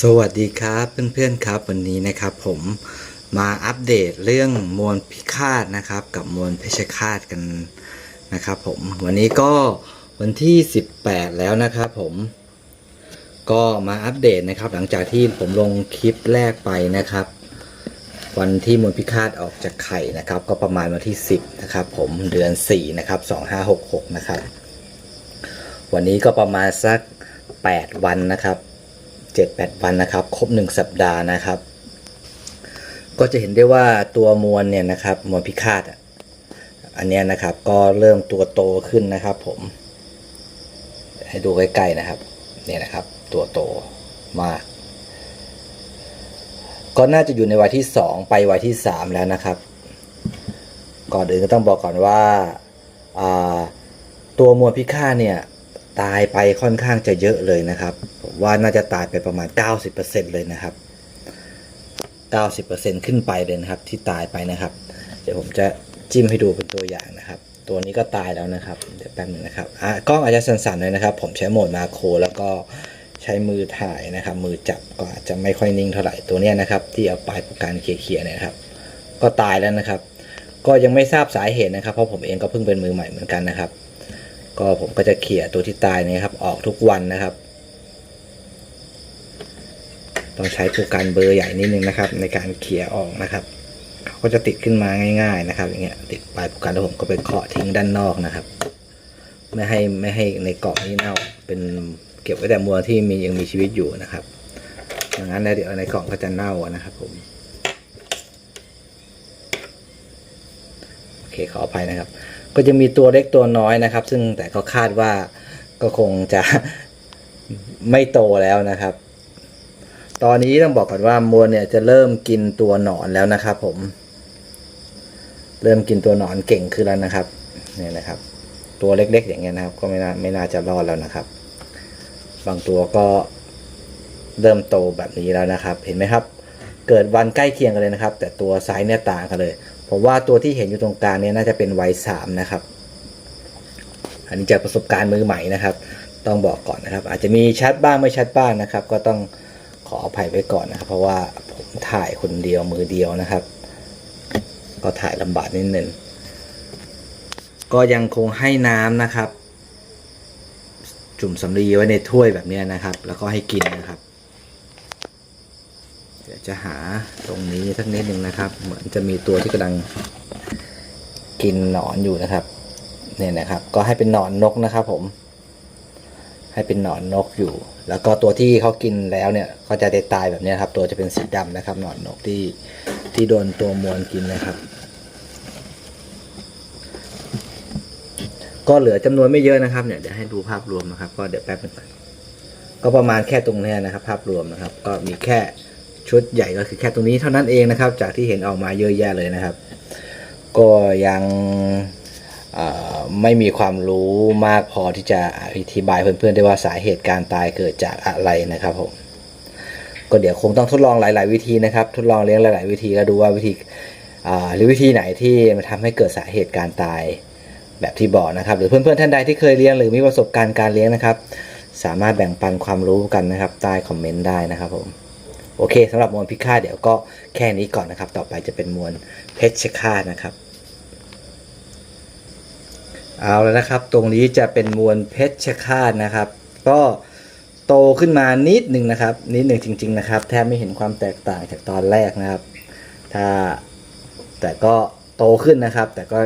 สวัสดีครับเพื่อนๆครับวันนี้นะครับ ผมมาอัปเดตเรื่องมวลพิฆาตนะครับ กับมวลเพชรฆาตกันนะครับ ผมวันนี้ก็วันที่ 18 แล้วนะครับ ผมก็มาอัปเดตนะครับ หลังจากที่ผมลงคลิปแรกไปนะครับ วันที่มวลพิฆาตออกจากไข่นะครับ ก็ประมาณวันที่ 10 นะครับ ผมเดือน 4 นะครับ 2566 นะครับ วันนี้ก็ประมาณสัก 8 วันนะครับ 7-8 วันนะครับ ครบ 1 สัปดาห์นะครับ ก็จะเห็นได้ว่าตัวมวลเนี่ยนะครับมวลพิฆาตอันนี้นะครับก็เริ่มตัวโตขึ้นนะครับ ผม ให้ดูใกล้ๆนะครับเนี่ยนะครับ ตัวโตมาก ก็น่าจะอยู่ในวัยที่ 2 ไปวัยที่ 3 แล้วนะครับ ก่อนอื่นก็ต้องบอกก่อนว่าอ่าตัวมวลพิฆาตเนี่ย ตายไปค่อนข้างจะเยอะเลยนะครับผมว่าน่าจะตายไปประมาณ 90%เลยนะครับ 90%ขึ้นไปเลยนะครับ ที่ตายไปนะครับ เดี๋ยวผมจะจิ้มให้ดูเป็นตัวอย่างนะครับ ตัวนี้ก็ตายแล้วนะครับ เดี๋ยวแป๊บนึงนะครับอะกล้องอาจจะสั่นๆหน่อยนะครับ ผมใช้โหมดมาโครแล้วก็ใช้มือถ่ายนะครับ มือจับก็อาจจะไม่ค่อยนิ่งเท่าไหร่ตัวเนี้ยนะครับ ที่เอาปลายประการเขี่ยๆเนี่ยนะครับ ก็ตายแล้วนะครับ ก็ยังไม่ทราบสาเหตุนะครับ เพราะผมเองก็เพิ่งเป็นมือใหม่เหมือนกันนะครับ ก็ผมก็จะเขี่ยตัวที่ตายเนยครับออกทุกวันนะครับ ต้องใช้ตัวการเบอร์ใหญ่นิดนึงนะครับ ในการเขี่ยออกนะครับเขาก็จะติดขึ้นมาง่าย ๆนะครับ อย่างเงี้ยติดปลายผู้การแล้วผมก็ไปเคาะทิ้งด้านนอกนะครับ ไม่ให้ไม่ให้ในกล่องนี้เน่าเป็นเก็บไว้แต่มวลที่มียังมีชีวิตอยู่นะครับอย่างนั้นเดี๋ยวในกล่องก็จะเน่านะครับผม โอ เคขออภัยนะครับ ก็จะมีตัวเล็กตัวน้อยนะครับ ซึ่งแต่ก็คาดว่าก็คงจะไม่โตแล้วนะครับ ตอนนี้ต้องบอกก่อนว่ามวลเนี่ยจะเริ่มกินตัวหนอนแล้วนะครับผม เริ่มกินตัวหนอนเก่งขึ้นแล้วนะครับเนี่ยนะครับ ตัวเล็กๆ อย่างเงี้ยนะครับ ก็ไม่น่าไม่น่าจะรอดแล้วนะครับ บางตัวก็เริ่มโตแบบนี้แล้วนะครับ เห็นไหมครับ เกิดวันใกล้เคียงกันเลยนะครับ แต่ตัวไซส์เนี่ยต่างกันเลย ผมว่าตัวที่เห็นอยู่ตรงกลางเนี่ยน่าจะเป็นวัยสามนะครับ อันนี้จากประสบการณ์มือใหม่นะครับ ต้องบอกก่อนนะครับ อาจจะมีชัดบ้างไม่ชัดบ้างนะครับ ก็ต้องขออภัยไว้ก่อนนะครับ เพราะว่าผมถ่ายคนเดียวมือเดียวนะครับ ก็ถ่ายลำบากนิดนึงก็ยังคงให้น้ำนะครับ จุ่มสำลีไว้ในถ้วยแบบนี้นะครับ แล้วก็ให้กินนะครับ จะหาตรงนี้สักนิดหนึ่งนะครับ เหมือนจะมีตัวที่กำลังกินหนอนอยู่นะครับ เนี่ยนะครับ ก็ให้เป็นหนอนนกนะครับผม ให้เป็นหนอนนกอยู่ แล้วก็ตัวที่เขากินแล้วเนี่ยเขาจะตายแบบนี้ครับ ตัวจะเป็นสีดำนะครับ หนอนนกที่ที่โดนตัวมวลกินนะครับ ก็เหลือจำนวนไม่เยอะนะครับ เนี่ยเดี๋ยวให้ดูภาพรวมนะครับ ก็เดี๋ยวแป๊บนึงก็ประมาณแค่ตรงนี้นะครับ ภาพรวมนะครับ ก็มีแค่ ชุดใหญ่ก็คือแค่ตรงนี้เท่านั้นเองนะครับ จากที่เห็นออกมาเยอะแยะเลยนะครับ ก็ยังไม่มีความรู้มากพอที่จะอธิบายเพื่อนๆได้ว่าสาเหตุการตายเกิดจากอะไรนะครับผมก็เดี๋ยวคงต้องทดลองหลาย ๆ วิธีนะครับ ทดลองเลี้ยงหลาย ๆ วิธีแล้วดูว่าวิธีหรือวิธีไหนที่มันทำให้เกิดสาเหตุการตายแบบที่บอกนะครับ หรือเพื่อน ๆ ท่านใดที่เคยเลี้ยงหรือมีประสบการณ์การเลี้ยงนะครับ สามารถแบ่งปันความรู้กันนะครับ ใต้คอมเมนต์ได้นะครับผม โอเคสำหรับมวลพิฆาตเดี๋ยวก็แค่นี้ก่อนนะครับ ต่อไปจะเป็นมวลเพชฌฆาตนะครับ เอาแล้วนะครับ ตรงนี้จะเป็นมวลเพชฌฆาตนะครับ ก็โตขึ้นมานิดหนึ่งนะครับ นิดหนึ่งจริง ๆ นะครับ แทบไม่เห็นความแตกต่างจากตอนแรกนะครับ ถ้าแต่ก็โตขึ้นนะครับ แต่ก็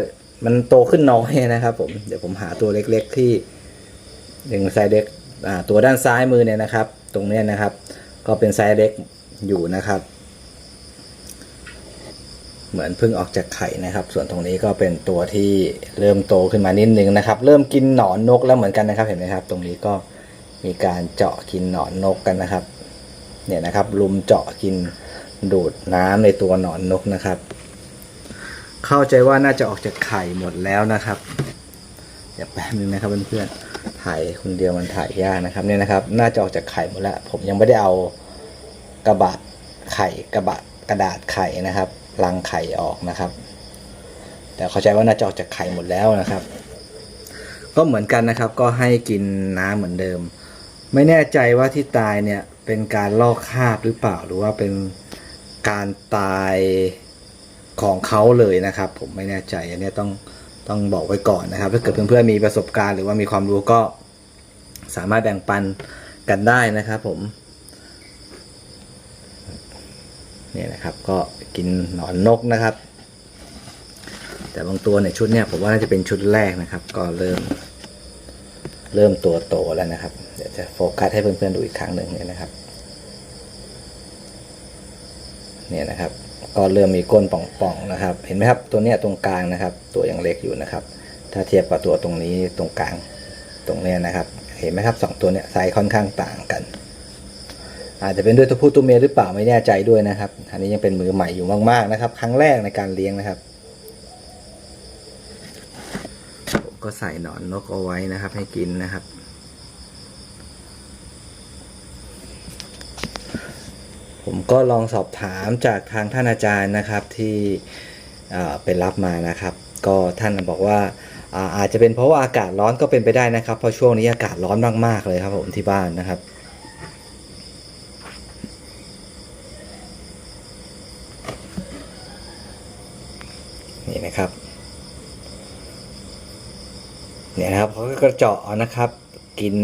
มันโตขึ้นน้อยนะครับ ผมเดี๋ยวผมหาตัวเล็ก ๆ ที่หนึ่งไซส์เล็กตัวด้านซ้ายมือเนี่ยนะครับ ตรงนี้นะครับ ก็เป็นไซส์เล็ก อยู่นะครับ เหมือนเพิ่งออกจากไข่นะครับ ส่วนตรงนี้ก็เป็นตัวที่เริ่มโตขึ้นมานิดนึงนะครับ เริ่มกินหนอนนกแล้วเหมือนกันนะครับ เห็นไหมครับ ตรงนี้ก็มีการเจาะกินหนอนนกกันนะครับ เนี่ยนะครับ ลุมเจาะกินดูดน้ำในตัวหนอนนกนะครับ เข้าใจว่าน่าจะออกจากไข่หมดแล้วนะครับเดี๋ยวแป๊บนึงนะครับเพื่อนๆถ่ายคนเดียวมันถ่ายยากนะครับเนี่ยนะครับ น่าจะออกจากไข่หมดแล้ว ผมยังไม่ได้เอา กระบะไข่กระบะกระดาษไข่นะครับรังไข่ออกนะครับ แต่เข้าใจว่าน่าจะออกจากไข่หมดแล้วนะครับ ก็เหมือนกันนะครับก็ให้กินน้ำเหมือนเดิม ไม่แน่ใจว่าที่ตายเนี่ยเป็นการลอกคราบหรือเปล่าหรือว่าเป็นการตายของเขาเลยนะครับ ผมไม่แน่ใจอันนี้ต้องต้องบอกไว้ก่อนนะครับ ถ้าเกิดเพื่อนๆมีประสบการณ์หรือว่ามีความรู้ก็สามารถแบ่งปันกันได้นะครับผมเนี่ยนะครับ ก็กินหนอนนกนะครับ แต่บางตัวในชุดเนี่ยผมว่าน่าจะเป็นชุดแรกนะครับ ก็เริ่ม เริ่มตัวโตแล้วนะครับ เดี๋ยวจะโฟกัสให้เพื่อนๆดูอีกครั้งหนึ่งเนี่ยนะครับ เนี่ยนะครับ ก็เริ่มมีก้นป่องๆนะครับ เห็นไหมครับตัวเนี้ยตรงกลางนะครับ ตัวยังเล็กอยู่นะครับ ถ้าเทียบกับตัวตรงนี้ตรงกลางตรงเนี้ยนะครับ เห็นไหมครับสองตัวเนี้ยไซส์ค่อนข้างต่างกัน อาจจะเป็นด้วยตัวผู้ตัวเมียหรือเปล่าไม่แน่ใจด้วยนะครับ อันนี้ยังเป็นมือใหม่อยู่มากๆนะครับ ครั้งแรกในการเลี้ยงนะครับผมก็ใส่หนอนนกเอาไว้นะครับ ให้กินนะครับ ผมก็ลองสอบถามจากทางท่านอาจารย์นะครับที่เอ่อไปรับมานะครับ ก็ท่านบอกว่าอาจจะเป็นเพราะว่าอากาศร้อนก็เป็นไปได้นะครับเพราะช่วงนี้อากาศร้อนมากๆเลยครับผมที่บ้านนะครับ นี่นะครับ เนี่ยนะครับเขาก็กระเจาะนะครับ กิน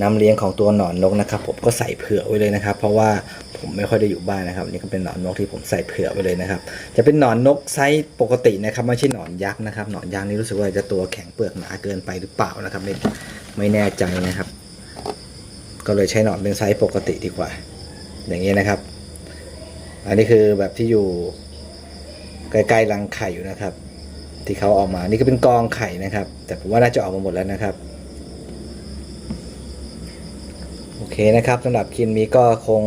น้ำเลี้ยงของตัวหนอนนกนะครับ ผมก็ใส่เผื่อไว้เลยนะครับ เพราะว่าผมไม่ค่อยได้อยู่บ้านนะครับนนี่ก็เป็นหนอนนกที่ผมใส่เผื่อไว้เลยนะครับ จะเป็นหนอนนกไซส์ปกตินะครับไม่ใช่หนอนยักษ์นะครับหนอนยักษ์นี่รู้สึกว่าจะตัวแข็งเปลือกหนาเกินไปหรือเปล่านะครับไม่ไม่แน่ใจนะครับ ก็เลยใช้หนอนเป็นไซส์ปกติดีกว่า อย่างนี้นะครับ อันนี้คือแบบที่อยู่ใกล้ๆรังไข่อยู่นะครับ ที่เขาออกมา นี่ก็เป็นกองไข่นะครับ แต่ผมว่าน่าจะออกมาหมดแล้วนะครับ โอเคนะครับสำหรับคลิปนี้ก็คง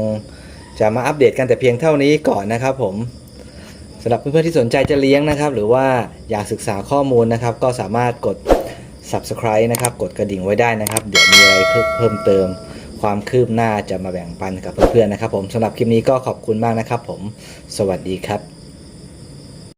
จะมาอัปเดตกันแต่เพียงเท่านี้ก่อนนะครับ ผมสำหรับเพื่อนๆที่สนใจจะเลี้ยงนะครับ หรือว่าอยากศึกษาข้อมูลนะครับ ก็สามารถกด subscribe นะครับ กดกระดิ่งไว้ได้นะครับ เดี๋ยวมีอะไรเพิ่มเติม ความคืบหน้าจะมาแบ่งปันกับเพื่อนๆนะครับ ผมสำหรับคลิปนี้ก็ขอบคุณมากนะครับ ผม สวัสดีครับ